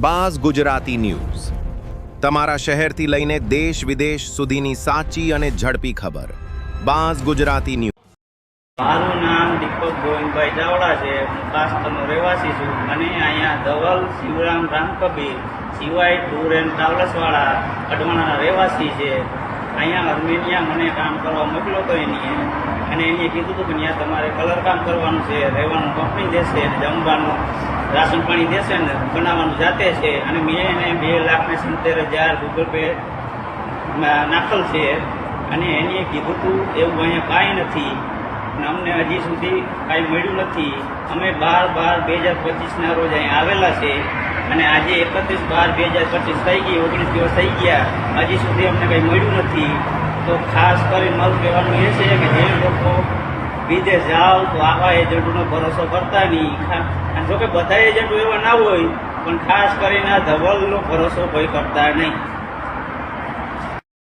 Buzz Gujarati news. તમારા શહેરથી લઈને દેશ વિદેશ સુધીની સાચી અને ઝડપી ખબર. બાઝ ગુજરાતી ન્યૂઝ મારું નામ દીપક ગોવિંદભાઈ ચાવડા છે. હું કાસ્તરનો રહેવાસી છું. અને અહીંયા ધવલ, શિવરામ રામકબીર સિવાય ટૂર એન્ડ ટ્રાવેલ્સવાળા અડવાણાના રહેવાસી છે. અહીંયા અર્મેનિયા મને કામ કરવા મોકલ્યો હતો અને એને કીધું હતું કે ત્યાં તમારે કલર કામ કરવાનું છે, રહેવાનું કંપની દેશે અને જમવાનું, રાશન પાણી દેશે ને બનાવવાનું જાતે છે. અને મેં એને બે લાખ ને સિત્તેર હજાર ગૂગલ પે નાખેલ છે. અને એને કીધું હતું, એવું અહીંયા કાંઈ નથી. અને અમને હજી સુધી કાંઈ મળ્યું નથી. અમે બાર બાર બે હજાર પચીસના રોજ અહીં આવેલા છે. અને આજે એકત્રીસ બાર બે હજાર પચીસ થઈ ગઈ, ઓગણીસ દિવસ થઈ ગયા. હજી સુધી અમને કંઈ મળ્યું નથી. તો ખાસ કરી મારું કહેવાનું એ છે કે જે લોકો વિદેશ જાઓ તો આવા એજન્ટોનો ભરોસો કરતા નહીં. અને જોકે બધા એજન્ટો એવા ના હોય, પણ ખાસ કરીને આ ધવલનો ભરોસો કોઈ કરતા નહીં.